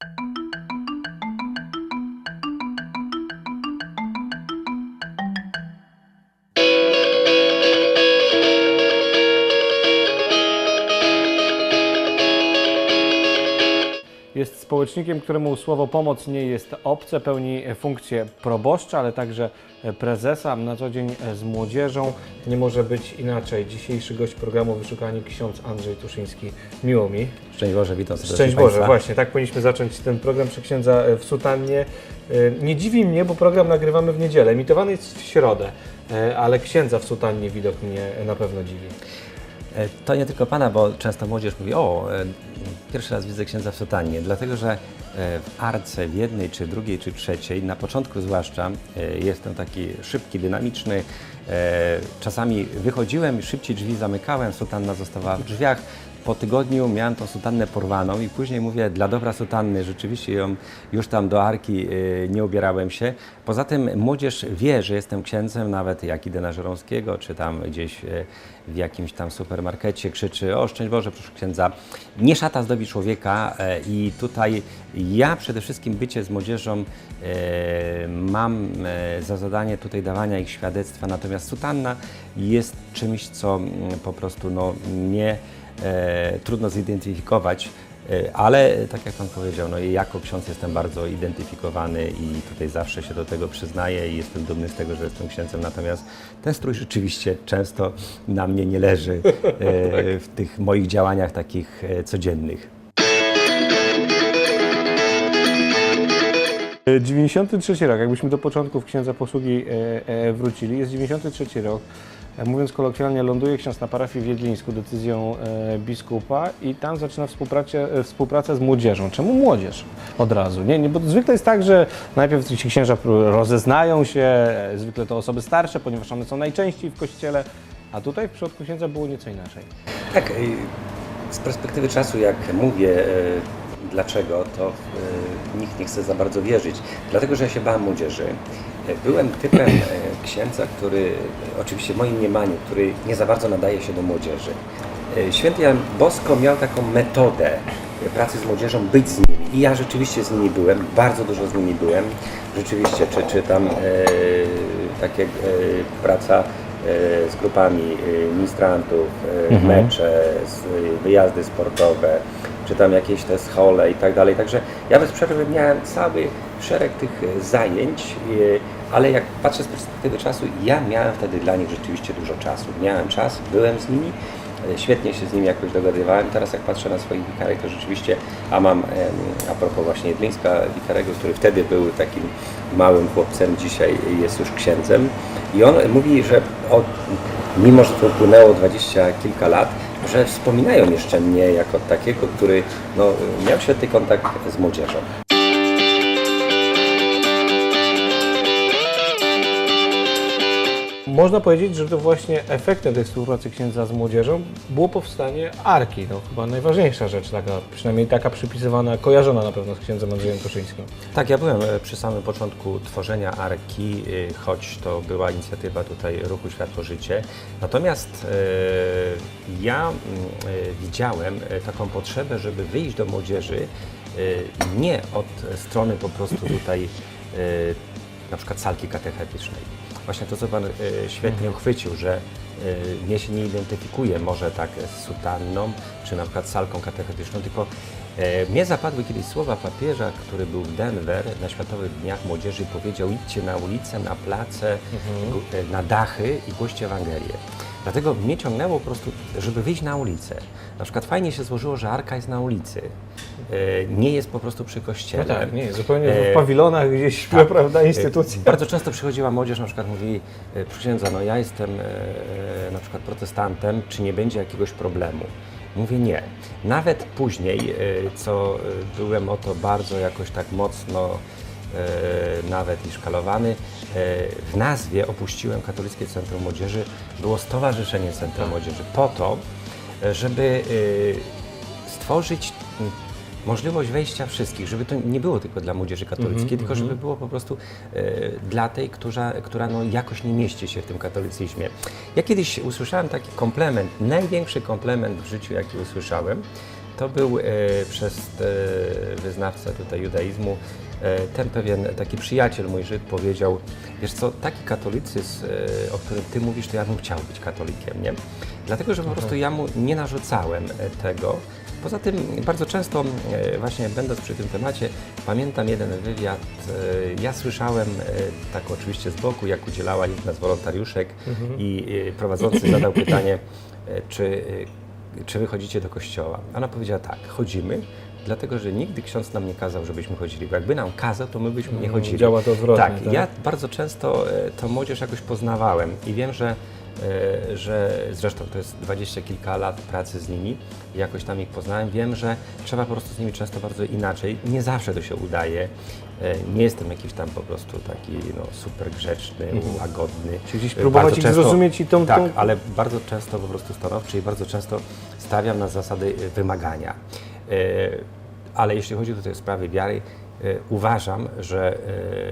you Jest społecznikiem, któremu słowo pomoc nie jest obce, pełni funkcję proboszcza, ale także prezesa. Na co dzień z młodzieżą nie może być inaczej. Dzisiejszy gość programu Wyszukani ksiądz Andrzej Tuszyński. Miło mi. Szczęść Boże, witam serdecznie Szczęść Boże, Państwa. właśnie, tak powinniśmy zacząć ten program przy księdza w sutannie. E, Nie dziwi mnie, bo program nagrywamy w niedzielę, emitowany jest w środę, e, ale księdza w sutannie widok mnie na pewno dziwi. E, To nie tylko Pana, bo często młodzież mówi, o, e, pierwszy raz widzę księdza w sutannie, dlatego że e, w arce, w jednej, czy drugiej, czy trzeciej, na początku zwłaszcza, jestem taki szybki, dynamiczny, czasami wychodziłem szybciej drzwi zamykałem, sutanna zostawała w drzwiach, po tygodniu miałem tą sutannę porwaną i później mówię, dla dobra sutanny rzeczywiście ją już tam do arki y, nie ubierałem się. Poza tym młodzież wie, że jestem księdzem, nawet jak idę na Żeromskiego, czy tam gdzieś y, w jakimś tam supermarkecie krzyczy, o szczęść Boże, proszę księdza. Nie szata zdobi człowieka e, i tutaj ja przede wszystkim bycie z młodzieżą mam za zadanie tutaj dawania ich świadectwa, natomiast sutanna jest czymś, co mm, po prostu no, nie e, trudno zidentyfikować, e, ale tak jak Pan powiedział, no, jako ksiądz jestem bardzo identyfikowany i tutaj zawsze się do tego przyznaję i jestem dumny z tego, że jestem księdzem, natomiast ten strój rzeczywiście często na mnie nie leży e, w tych moich działaniach takich e, codziennych. E, 93 rok, jakbyśmy do początków księdza posługi e, e, wrócili, jest 93 rok. Mówiąc kolokwialnie, ląduje ksiądz na parafii w Wiedlińsku decyzją e, biskupa i tam zaczyna współpracę, e, współpracę z młodzieżą. Czemu młodzież od razu? Nie, nie, bo zwykle jest tak, że najpierw ci księża rozeznają się, e, zwykle to osoby starsze, ponieważ one są najczęściej w kościele, a tutaj w przypadku księdza było nieco inaczej. Tak, z perspektywy czasu, jak mówię, dlaczego, to y, nikt nie chce za bardzo wierzyć. Dlatego, że ja się bałem młodzieży. Y, Byłem typem y, księdza, który, y, oczywiście w moim mniemaniu, który nie za bardzo nadaje się do młodzieży. Święty Jan Bosko miał taką metodę pracy z młodzieżą, być z nimi. I ja rzeczywiście z nimi byłem, bardzo dużo z nimi byłem. Rzeczywiście, czy czytam y, takie y, praca z grupami ministrantów, y, mecze, wyjazdy sportowe, czy tam jakieś te schole i tak dalej. Także ja bez przerwy miałem cały szereg tych y, zajęć, y, ale jak patrzę z perspektywy czasu, ja miałem wtedy dla nich rzeczywiście dużo czasu. Miałem czas, byłem z nimi, y, świetnie się z nimi jakoś dogadywałem. Teraz jak patrzę na swoich wikarek, to rzeczywiście, a mam, a propos właśnie Jedlińska wikarego, który wtedy był takim małym chłopcem, dzisiaj jest już księdzem. I on mówi, że od, mimo, że to upłynęło dwadzieścia kilka lat, że wspominają jeszcze mnie jako takiego, który no, miał świetny kontakt z młodzieżą. Można powiedzieć, że to właśnie efektem tej współpracy księdza z młodzieżą było powstanie Arki. No, chyba najważniejsza rzecz, taka, przynajmniej taka przypisywana, kojarzona na pewno z księdzem Andrzejem Tuszyńskim. Tak, ja byłem e, przy samym początku tworzenia Arki, y, choć to była inicjatywa tutaj Ruchu Światło Życie. Natomiast e, ja e, widziałem e, taką potrzebę, żeby wyjść do młodzieży e, nie od strony po prostu tutaj e, na przykład salki katechetycznej. Właśnie to, co Pan e, świetnie uchwycił, że e, mnie się nie identyfikuje może tak z sutanną, czy na przykład salką katechetyczną, tylko e, mnie zapadły kiedyś słowa papieża, który był w Denver na Światowych Dniach Młodzieży i powiedział idźcie na ulicę, na place, e, na dachy i głoście Ewangelię. Dlatego mnie ciągnęło po prostu, żeby wyjść na ulicę. Na przykład fajnie się złożyło, że Arka jest na ulicy. E, Nie jest po prostu przy kościele. No tak, nie, zupełnie E, w pawilonach gdzieś tak. prawda, instytucje. E, Bardzo często przychodziła młodzież, na przykład mówi, księdza, no ja jestem na przykład protestantem, czy nie będzie jakiegoś problemu? Mówię nie. Nawet później, co byłem o to bardzo jakoś tak mocno nawet i szkalowany, e, w nazwie opuściłem Katolickie Centrum Młodzieży, było Stowarzyszenie Centrum Młodzieży po to, e, żeby e, stworzyć możliwość wejścia wszystkich, żeby to nie było tylko dla młodzieży katolickiej, tylko żeby było po prostu e, dla tej, która, która no, jakoś nie mieści się w tym katolicyzmie. Ja kiedyś usłyszałem taki komplement, największy komplement w życiu, jaki usłyszałem, to był e, przez e, wyznawcę tutaj judaizmu e, ten pewien taki przyjaciel mój Żyd powiedział, wiesz co, taki katolicyzm, e, o którym ty mówisz, to ja bym chciał być katolikiem, nie? Dlatego, że po prostu ja mu nie narzucałem e, tego. Poza tym bardzo często, e, właśnie będąc przy tym temacie, pamiętam jeden wywiad, e, ja słyszałem e, tak oczywiście z boku, jak udzielała jedna z wolontariuszek i e, prowadzący zadał pytanie, e, czy, e, czy wy chodzicie do kościoła? Ona powiedziała tak, chodzimy, dlatego że nigdy ksiądz nam nie kazał, żebyśmy chodzili, bo jakby nam kazał, to my byśmy nie chodzili. działa to odwrotnie, Tak, tak? ja bardzo często e, tą młodzież jakoś poznawałem i wiem, że, że zresztą to jest dwadzieścia kilka lat pracy z nimi, jakoś tam ich poznałem, wiem, że trzeba po prostu z nimi często bardzo inaczej, nie zawsze to się udaje, E, nie jestem jakiś tam po prostu taki no, super grzeczny, łagodny. Mhm. Czyli gdzieś E, próbować bardzo ich często- zrozumieć i tą- Tak, tą- ale bardzo często po prostu stanowczy i bardzo często stawiam na zasady e, wymagania. E, Ale jeśli chodzi o te sprawy wiary, e, uważam, że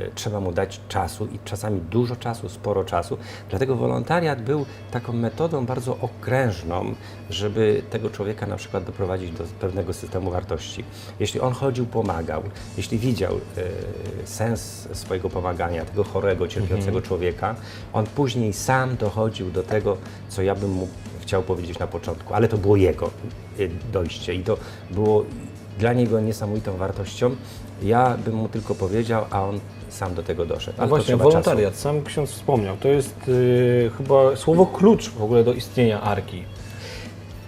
e, trzeba mu dać czasu i czasami dużo czasu, sporo czasu. Dlatego wolontariat był taką metodą bardzo okrężną, żeby tego człowieka na przykład doprowadzić do pewnego systemu wartości. Jeśli on chodził, pomagał, jeśli widział e, sens swojego pomagania, tego chorego, cierpiącego człowieka, on później sam dochodził do tego, co ja bym mu chciał powiedzieć na początku, ale to było jego e, dojście i to było dla niego niesamowitą wartością. Ja bym mu tylko powiedział, a on sam do tego doszedł. Ale to właśnie, trzeba wolontariat, sam ksiądz wspomniał, to jest y, chyba słowo klucz w ogóle do istnienia Arki.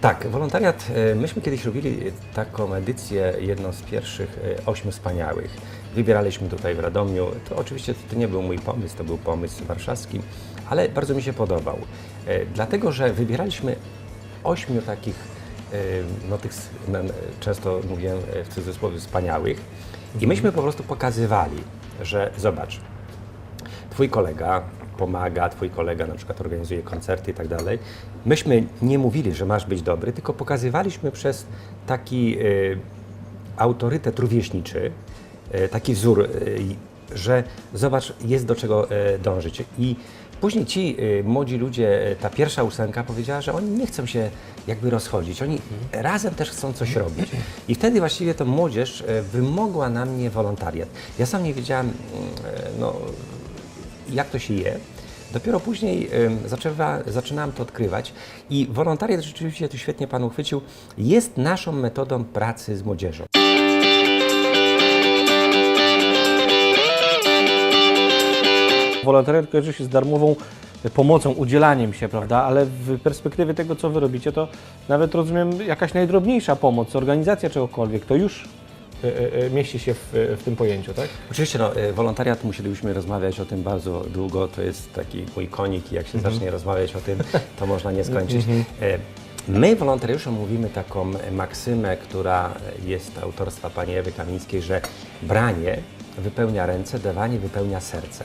Tak, wolontariat. e, Myśmy kiedyś robili taką edycję, jedną z pierwszych e, ośmiu wspaniałych. Wybieraliśmy tutaj w Radomiu. To oczywiście to nie był mój pomysł, to był pomysł warszawski, ale bardzo mi się podobał. E, Dlatego, że wybieraliśmy ośmiu takich, no tych no, często mówię w cudzysłowie wspaniałych i myśmy po prostu pokazywali, że zobacz, Twój kolega pomaga, twój kolega na przykład organizuje koncerty i tak dalej. Myśmy nie mówili, że masz być dobry, tylko pokazywaliśmy przez taki y, autorytet rówieśniczy, y, taki wzór, y, że zobacz, jest do czego y, dążyć. I później ci y, młodzi ludzie, y, ta pierwsza ósemka powiedziała, że oni nie chcą się jakby rozchodzić, oni razem też chcą coś robić. I wtedy właściwie to młodzież y, wymogła na mnie wolontariat. Ja sam nie wiedziałem, no, jak to się je. Dopiero później zaczęła, zaczynałem to odkrywać i wolontariat rzeczywiście, tu świetnie Pan uchwycił, jest naszą metodą pracy z młodzieżą. Wolontariat kojarzy się z darmową pomocą, udzielaniem się, prawda? Ale w perspektywie tego, co wy robicie, to nawet rozumiem jakaś najdrobniejsza pomoc, organizacja czegokolwiek, to już y, y, y, mieści się w, w tym pojęciu, tak? Oczywiście no, e, wolontariat musielibyśmy rozmawiać o tym bardzo długo, to jest taki mój konik i jak się zacznie rozmawiać o tym, to można nie skończyć. E, My wolontariusze mówimy taką maksymę, która jest autorstwa pani Ewy Kamińskiej, że branie wypełnia ręce, dawanie wypełnia serce.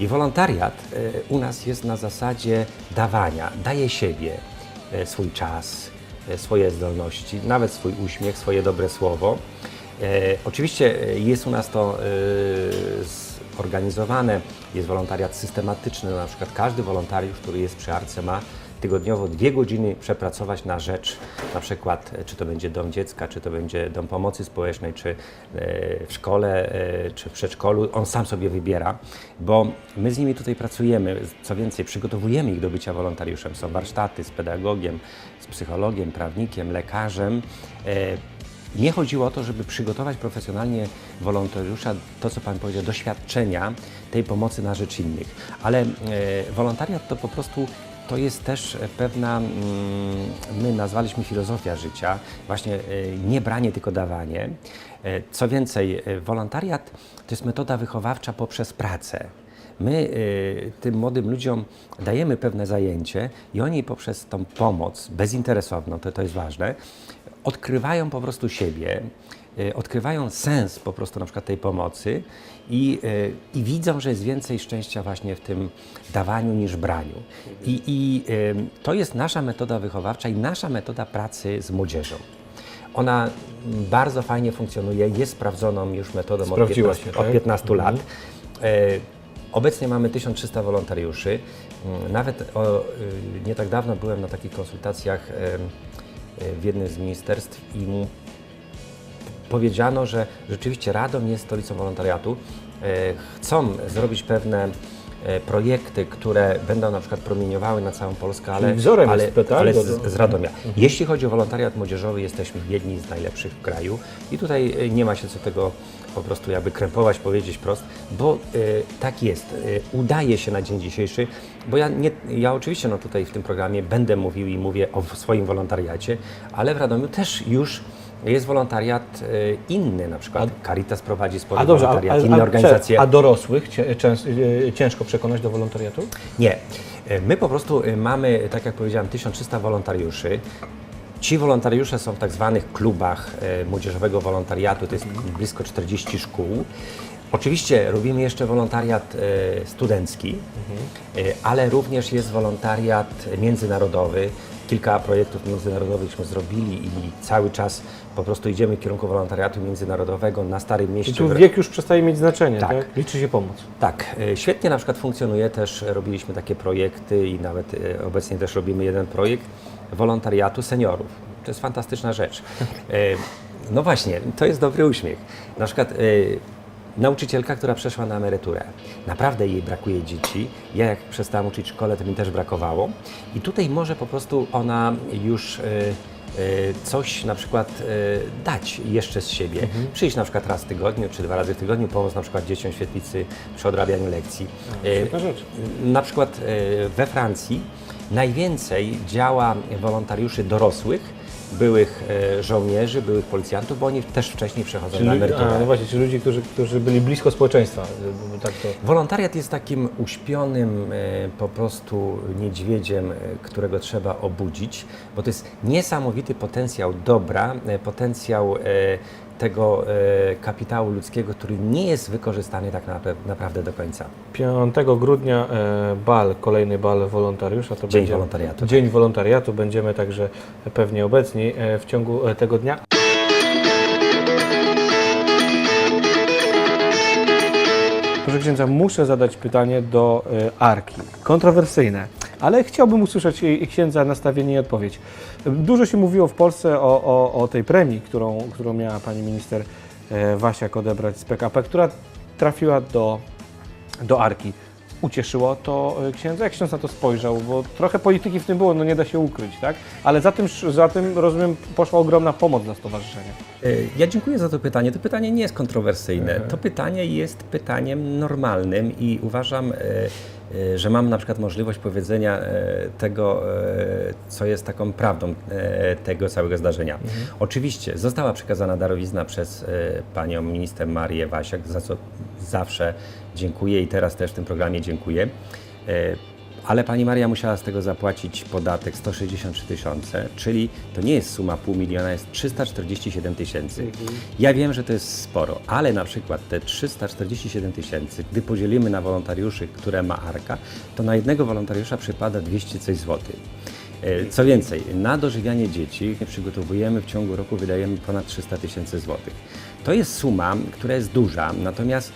I wolontariat e, u nas jest na zasadzie dawania, daje siebie, e, swój czas, e, swoje zdolności, nawet swój uśmiech, swoje dobre słowo. Oczywiście jest u nas to zorganizowane, jest wolontariat systematyczny, na przykład każdy wolontariusz, który jest przy Arce ma tygodniowo dwie godziny przepracować na rzecz, na przykład e, czy to będzie dom dziecka, czy to będzie dom pomocy społecznej, czy e, w szkole, e, czy w przedszkolu, on sam sobie wybiera, bo my z nimi tutaj pracujemy, co więcej, przygotowujemy ich do bycia wolontariuszem. Są warsztaty z pedagogiem, z psychologiem, prawnikiem, lekarzem. Nie chodziło o to, żeby przygotować profesjonalnie wolontariusza, to co Pan powiedział, doświadczenia tej pomocy na rzecz innych. Ale e, wolontariat to po prostu to jest też pewna, mm, my nazwaliśmy filozofia życia, właśnie e, nie branie, tylko dawanie. E, Co więcej, e, wolontariat to jest metoda wychowawcza poprzez pracę. My tym młodym ludziom dajemy pewne zajęcie i oni poprzez tą pomoc bezinteresowną, to, to jest ważne, odkrywają po prostu siebie, odkrywają sens po prostu na przykład tej pomocy i, y, i widzą, że jest więcej szczęścia właśnie w tym dawaniu niż braniu. I, i y, to jest nasza metoda wychowawcza i nasza metoda pracy z młodzieżą. Ona bardzo fajnie funkcjonuje, jest sprawdzoną już metodą od Sprawdziła 15, się, od tak? 15 lat. E, Obecnie mamy 1300 wolontariuszy. Mm, Nawet o, nie tak dawno byłem na takich konsultacjach e, w jednym z ministerstw i powiedziano, że rzeczywiście Radom jest stolicą wolontariatu. E, Chcą zrobić pewne e, projekty, które będą na przykład promieniowały na całą Polskę, ale, wzorem ale, jest tak? ale z, z Radomia. Jeśli chodzi o wolontariat młodzieżowy, jesteśmy jedni z najlepszych w kraju i tutaj e, nie ma się co tego po prostu jakby krępować, powiedzieć prost, bo e, tak jest. E, udaje się na dzień dzisiejszy, bo ja, nie, ja oczywiście no tutaj w tym programie będę mówił i mówię o swoim wolontariacie, ale w Radomiu też już jest wolontariat e, inny, na przykład Caritas prowadzi spory A dobrze, a, wolontariat, a, inne a, organizacje. a dorosłych częs- e, ciężko przekonać do wolontariatu? Nie. My po prostu mamy, tak jak powiedziałem, 1300 wolontariuszy. Ci wolontariusze są w tak zwanych klubach młodzieżowego wolontariatu, to jest blisko 40 szkół. Oczywiście robimy jeszcze wolontariat e, studencki, e, ale również jest wolontariat międzynarodowy. Kilka projektów międzynarodowychśmy zrobili i cały czas po prostu idziemy w kierunku wolontariatu międzynarodowego na Starym I Mieście. tu w- wiek już przestaje mieć znaczenie, tak? Tak. Liczy się pomoc. tak, e, świetnie na przykład funkcjonuje też, robiliśmy takie projekty i nawet obecnie też robimy jeden projekt wolontariatu seniorów. To jest fantastyczna rzecz. No właśnie, to jest dobry uśmiech. Na przykład nauczycielka, która przeszła na emeryturę. Naprawdę jej brakuje dzieci. Ja jak przestałam uczyć w szkole, to mi też brakowało. I tutaj może po prostu ona już e, e, coś na przykład e, dać jeszcze z siebie. Przyjść na przykład raz w tygodniu, czy dwa razy w tygodniu, pomóc na przykład dzieciom świetlicy przy odrabianiu lekcji. Świetna rzecz. Na przykład we Francji najwięcej działa wolontariuszy dorosłych, byłych e, żołnierzy, byłych policjantów, bo oni też wcześniej przechodzą Czyli, na a, emeryturę. no właśnie, czyli ludzi, którzy, którzy byli blisko społeczeństwa. e, Tak to. Wolontariat jest takim uśpionym e, po prostu niedźwiedziem, którego trzeba obudzić, bo to jest niesamowity potencjał dobra, potencjał tego e, kapitału ludzkiego, który nie jest wykorzystany tak napra- naprawdę do końca. 5 grudnia e, bal, kolejny bal wolontariusza. To Dzień będzie wolontariatu, tak. Dzień wolontariatu. Będziemy także pewnie obecni e, w ciągu tego dnia. Proszę księdza, muszę zadać pytanie do Arki. Kontrowersyjne, ale chciałbym usłyszeć księdza nastawienie i odpowiedź. Dużo się mówiło w Polsce o, o, o tej premii, którą, którą miała pani minister e, Wasiak odebrać z PKP, która trafiła do, do Arki. Ucieszyło to e, księdza? Jak ksiądz na to spojrzał? Bo trochę polityki w tym było, no nie da się ukryć, tak? Ale za tym, za tym rozumiem, poszła ogromna pomoc dla stowarzyszenia. E, Ja dziękuję za to pytanie. To pytanie nie jest kontrowersyjne. To pytanie jest pytaniem normalnym i uważam, e, że mam na przykład możliwość powiedzenia tego, co jest taką prawdą tego całego zdarzenia. Oczywiście została przekazana darowizna przez panią minister Marię Wasiak, za co zawsze dziękuję i teraz też w tym programie dziękuję. E, ale pani Maria musiała z tego zapłacić podatek 163 tysiące, czyli to nie jest suma pół miliona, jest 347 tysięcy. Ja wiem, że to jest sporo, ale na przykład te 347 tysięcy, gdy podzielimy na wolontariuszy, które ma Arka, to na jednego wolontariusza przypada 200 coś złotych. E, Co więcej, na dożywianie dzieci przygotowujemy w ciągu roku, wydajemy ponad 300 tysięcy złotych. To jest suma, która jest duża, natomiast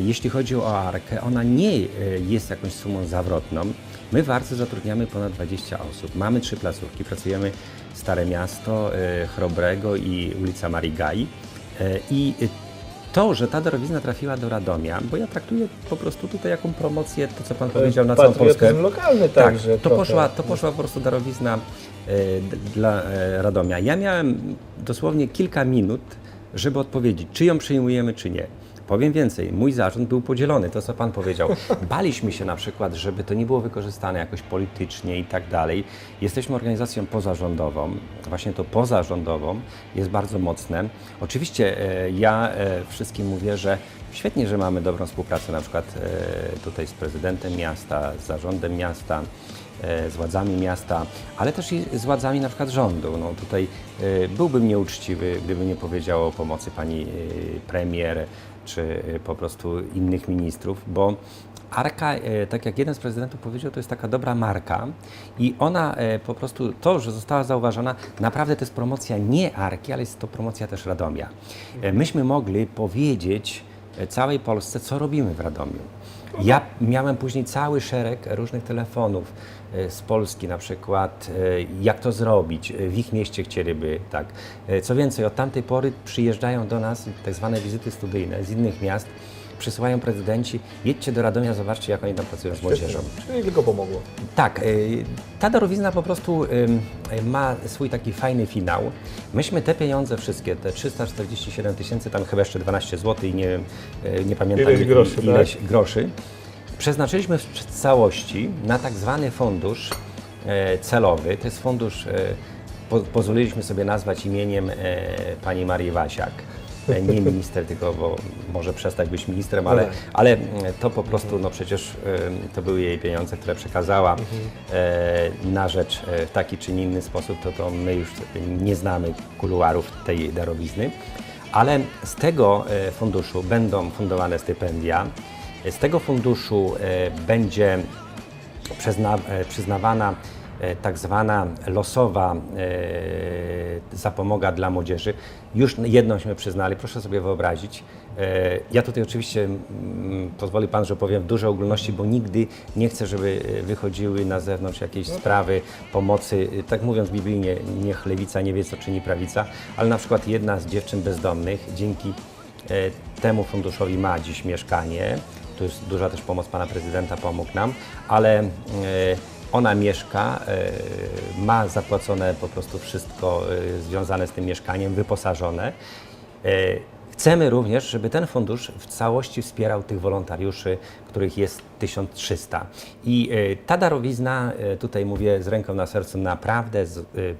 jeśli chodzi o Arkę, ona nie e, jest jakąś sumą zawrotną. My w Arce zatrudniamy ponad 20 osób. Mamy trzy placówki, pracujemy Stare Miasto, e, Chrobrego i ulica Marigai. E, I to, że ta darowizna trafiła do Radomia, bo ja traktuję po prostu tutaj jaką promocję, to co Pan powiedział na całą Polskę. Lokalny Tak, także. to trochę. poszła, to poszła po prostu darowizna e, dla e, Radomia. Ja miałem dosłownie kilka minut, żeby odpowiedzieć, czy ją przyjmujemy, czy nie. Powiem więcej, mój zarząd był podzielony, to co Pan powiedział. Baliśmy się na przykład, żeby to nie było wykorzystane jakoś politycznie i tak dalej. Jesteśmy organizacją pozarządową, właśnie to pozarządową jest bardzo mocne. Oczywiście e, ja e, wszystkim mówię, że świetnie, że mamy dobrą współpracę na przykład e, tutaj z prezydentem miasta, z zarządem miasta, z władzami miasta, ale też i z władzami na przykład rządu. No tutaj e, byłbym nieuczciwy, gdybym nie powiedział o pomocy pani e, premier czy e, po prostu innych ministrów, bo Arka, e, tak jak jeden z prezydentów powiedział, to jest taka dobra marka i ona e, po prostu, to, że została zauważona, naprawdę to jest promocja nie Arki, ale jest to promocja też Radomia. E, Myśmy mogli powiedzieć e, całej Polsce, co robimy w Radomiu. Ja miałem później cały szereg różnych telefonów e, z Polski, na przykład e, jak to zrobić, e, w ich mieście chcieliby, tak. E, Co więcej, od tamtej pory przyjeżdżają do nas tak zwane wizyty studyjne z innych miast, przysyłają prezydenci, jedźcie do Radomia, zobaczcie jak oni tam pracują z młodzieżą. Czyli tylko pomogło. Tak, ta darowizna po prostu ma swój taki fajny finał. Myśmy te pieniądze wszystkie, te 347 tysięcy, tam chyba jeszcze 12 zł i nie, nie pamiętam Ileś groszy, ileś groszy, przeznaczyliśmy w całości na tak zwany fundusz e, celowy. To jest fundusz, e, po, pozwoliliśmy sobie nazwać imieniem e, pani Marii Wasiak. Nie minister, tylko bo może przestać być ministrem, ale, tak. ale to po prostu, no przecież to były jej pieniądze, które przekazała e, na rzecz w taki czy inny sposób, to, to my już nie znamy kuluarów tej darowizny. Ale z tego funduszu będą fundowane stypendia. Z tego funduszu e, będzie przyzna, e, przyznawana e, tak zwana losowa zapomoga dla młodzieży. Już jednąśmy przyznali, proszę sobie wyobrazić. Ja tutaj oczywiście, pozwoli Pan, że powiem w dużej ogólności, bo nigdy nie chcę, żeby wychodziły na zewnątrz jakieś sprawy pomocy, tak mówiąc biblijnie, niech lewica nie wie, co czyni prawica, ale na przykład jedna z dziewczyn bezdomnych dzięki temu funduszowi ma dziś mieszkanie. Tu jest duża też pomoc pana prezydenta, pomógł nam, ale e, ona mieszka, e, ma zapłacone po prostu wszystko e, związane z tym mieszkaniem, wyposażone. Chcemy również, żeby ten fundusz w całości wspierał tych wolontariuszy, których jest 1300. I e, ta darowizna, e, tutaj mówię z ręką na sercu, naprawdę e,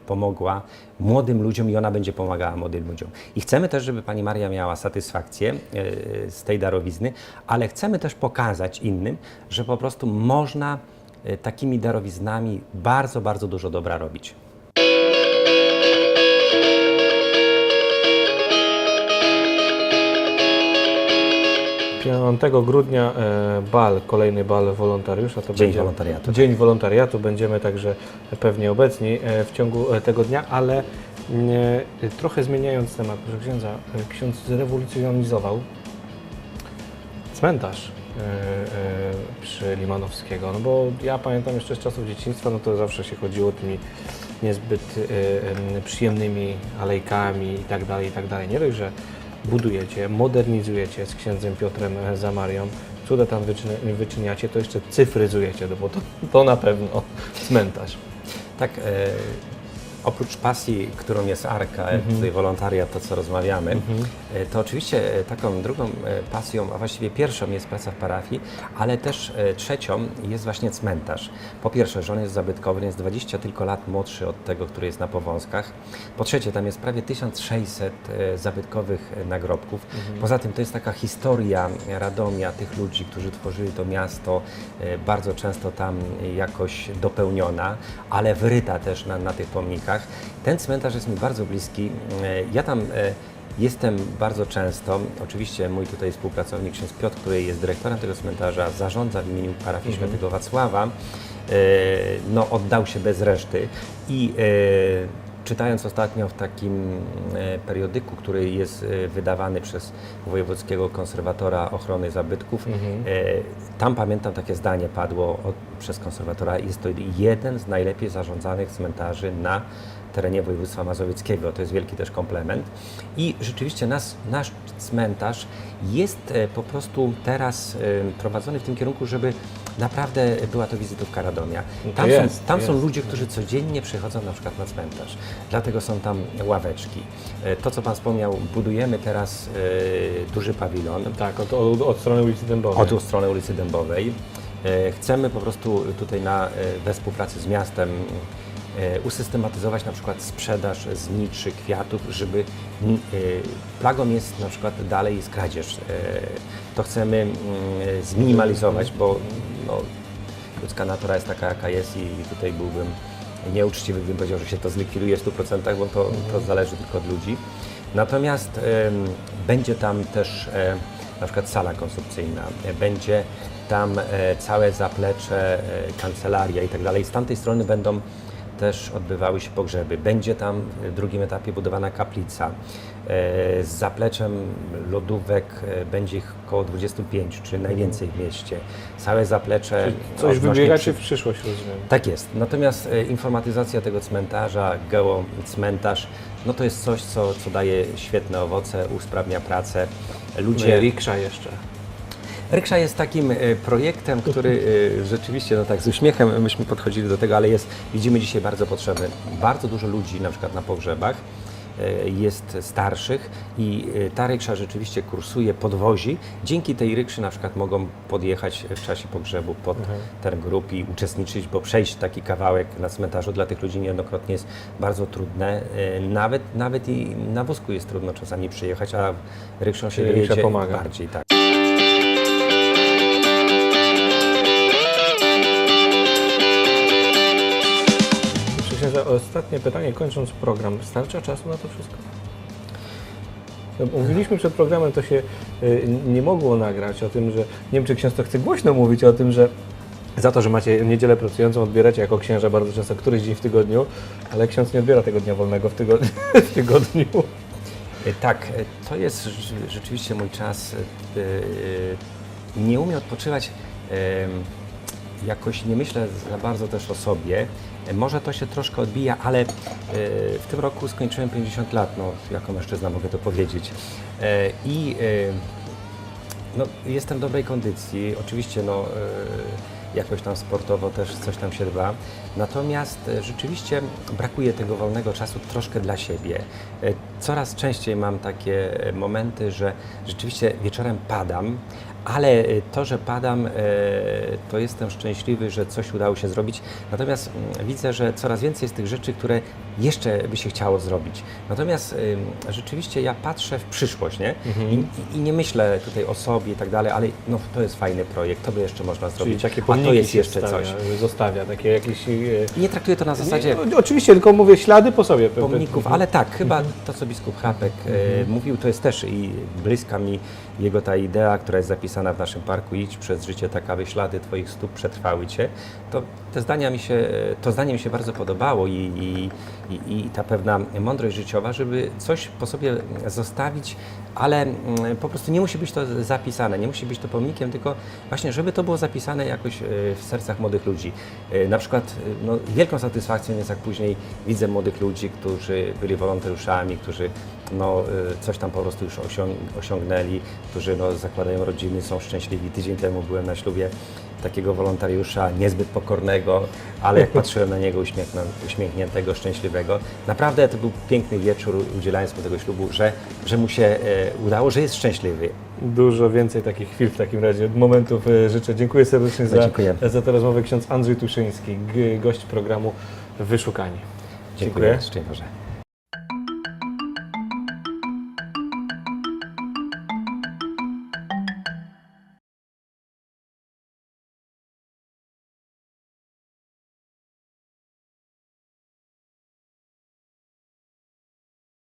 pomogła młodym ludziom i ona będzie pomagała młodym ludziom. I chcemy też, żeby pani Maria miała satysfakcję z tej darowizny, ale chcemy też pokazać innym, że po prostu można takimi darowiznami bardzo, bardzo dużo dobra robić. 5 grudnia e, bal, kolejny bal wolontariusza. To Dzień będzie wolontariatu. Dzień wolontariatu. Będziemy także pewnie obecni e, w ciągu e, tego dnia, ale mm, trochę zmieniając temat, proszę księdza, ksiądz zrewolucjonizował cmentarz przy Limanowskiego. No bo ja pamiętam jeszcze z czasów dzieciństwa, no to zawsze się chodziło tymi niezbyt em, przyjemnymi alejkami i tak dalej, i tak dalej. Nie dość, że budujecie, modernizujecie z księdzem Piotrem Zamarią, cuda tam wyczyny, wyczyniacie, to jeszcze cyfryzujecie, no bo to, to na pewno cmentarz. Tak, e, oprócz pasji, którą jest Arka, Mhm. tutaj wolontariat, to co rozmawiamy, e, to oczywiście e, taką drugą e, pasją, a właściwie pierwszą jest praca w parafii, ale też trzecią jest właśnie cmentarz. Po pierwsze, że on jest zabytkowy, jest 20 tylko lat młodszy od tego, który jest na Powązkach. Po trzecie, tam jest prawie 1600 e, zabytkowych nagrobków. Poza tym to jest taka historia Radomia, tych ludzi, którzy tworzyli to miasto, bardzo często tam jakoś dopełniona, ale wryta też na, na tych pomnikach. Ten cmentarz jest mi bardzo bliski. E, Ja tam e, jestem bardzo często. Oczywiście mój tutaj współpracownik, ksiądz Piotr, który jest dyrektorem tego cmentarza, zarządza w imieniu parafii świętego Wacława, e, no, oddał się bez reszty i Czytając ostatnio w takim e, periodyku, który jest e, wydawany przez Wojewódzkiego Konserwatora Ochrony Zabytków, e, tam pamiętam takie zdanie padło od, przez konserwatora, jest to jeden z najlepiej zarządzanych cmentarzy na terenie województwa mazowieckiego. To jest wielki też komplement. I rzeczywiście nas, nasz cmentarz jest e, po prostu teraz e, prowadzony w tym kierunku, żeby naprawdę była to wizytówka Radomia. Tam, jest, są, tam są ludzie, którzy codziennie przychodzą na przykład na cmentarz. Dlatego są tam ławeczki. E, To, co Pan wspomniał, budujemy teraz duży pawilon Tak, od, od, od strony ulicy Dębowej. od strony ulicy Dębowej. Chcemy po prostu tutaj na, we współpracy z miastem usystematyzować na przykład sprzedaż zniczy kwiatów, żeby e, plagą jest na przykład dalej jest kradzież. E, To chcemy mm, zminimalizować, bo no, ludzka natura jest taka, jaka jest i tutaj byłbym nieuczciwy, gdybym powiedział, że się to zlikwiduje w 100%, bo to, to zależy tylko od ludzi. Natomiast będzie tam też e, na przykład sala konsumpcyjna, e, będzie tam e, całe zaplecze, e, kancelaria i tak dalej. Z tamtej strony będą też odbywały się pogrzeby. Będzie tam w drugim etapie budowana kaplica. E, Z zapleczem lodówek e, będzie ich około 25, czy najwięcej w mieście. Całe zaplecze Coś odnośnie wybiegacie przy- w przyszłość, rozumiem. tak jest. Natomiast e, informatyzacja tego cmentarza, geocmentarz, no to jest coś, co, co daje świetne owoce, usprawnia pracę. Ludzie, Riksza jeszcze. Ryksza jest takim e, projektem, który e, rzeczywiście, no tak z uśmiechem myśmy podchodzili do tego, ale jest, widzimy dzisiaj bardzo potrzebny. Bardzo dużo ludzi na przykład na pogrzebach e, jest starszych i ta ryksza rzeczywiście kursuje, podwozi. Dzięki tej rykszy na przykład mogą podjechać w czasie pogrzebu pod ten grób i uczestniczyć, bo przejść taki kawałek na cmentarzu dla tych ludzi niejednokrotnie jest bardzo trudne. Nawet, nawet i na wózku jest trudno czasami przyjechać, a rykszą się Czyli dojedzie pomaga. bardziej. Tak. Ostatnie pytanie, kończąc program. Starcza czasu na to wszystko? No, Mówiliśmy przed programem, to się y, nie mogło nagrać o tym, że nie wiem, czy ksiądz to chce głośno mówić o tym, że za to, że macie niedzielę pracującą, odbieracie jako księża bardzo często któryś dzień w tygodniu, ale ksiądz nie odbiera tego dnia wolnego w tygodniu. W tygodniu. E, Tak, e, to jest rz- rzeczywiście mój czas. Nie umiem odpoczywać, jakoś nie myślę za bardzo też o sobie. E, Może to się troszkę odbija, ale e, w tym roku skończyłem 50 lat, no jako mężczyzna mogę to powiedzieć. E, I no, jestem w dobrej kondycji. Oczywiście no, jakoś tam sportowo też coś tam się dba. Natomiast rzeczywiście brakuje tego wolnego czasu troszkę dla siebie. Coraz częściej mam takie momenty, że rzeczywiście wieczorem padam, ale e, to, że padam, e, to jestem szczęśliwy, że coś udało się zrobić. Natomiast mm, widzę, że coraz więcej jest tych rzeczy, które jeszcze by się chciało zrobić. Natomiast rzeczywiście ja patrzę w przyszłość, nie? I, i- I nie myślę tutaj o sobie i tak dalej, ale no, to jest fajny projekt, to by jeszcze można Czyli zrobić, takie a to jest jeszcze stawia, coś. Zostawia, takie jakieś... y, nie traktuję to na zasadzie nie, no, oczywiście, tylko mówię ślady po sobie. pomników, ale tak, chyba to, co biskup Chapek e, mówił, to jest też i bliska mi jego ta idea, która jest zapisana w naszym parku, idź przez życie tak, aby ślady Twoich stóp przetrwały Cię. To, te zdania mi się, to zdanie mi się bardzo podobało i, i, i, i ta pewna mądrość życiowa, żeby coś po sobie zostawić, ale mm, po prostu nie musi być to zapisane, nie musi być to pomnikiem, tylko właśnie, żeby to było zapisane jakoś e, w sercach młodych ludzi. E, Na przykład e, no, wielką satysfakcją jest, jak później widzę młodych ludzi, którzy byli wolontariuszami, którzy no, e, coś tam po prostu już osiąg osiągnęli, którzy no, zakładają rodziny, są szczęśliwi. Tydzień temu byłem na ślubie takiego wolontariusza, niezbyt pokornego, ale jak patrzyłem na niego uśmiechniętego, szczęśliwego, naprawdę to był piękny wieczór, udzielając mu tego ślubu, że, że mu się e, udało, że jest szczęśliwy. Dużo więcej takich chwil w takim razie, momentów y, życzę. Dziękuję serdecznie No, za, dziękuję. za tę rozmowę. Ksiądz Andrzej Tuszyński, gość programu Wyszukani. Dziękuję. Szczęść Boże.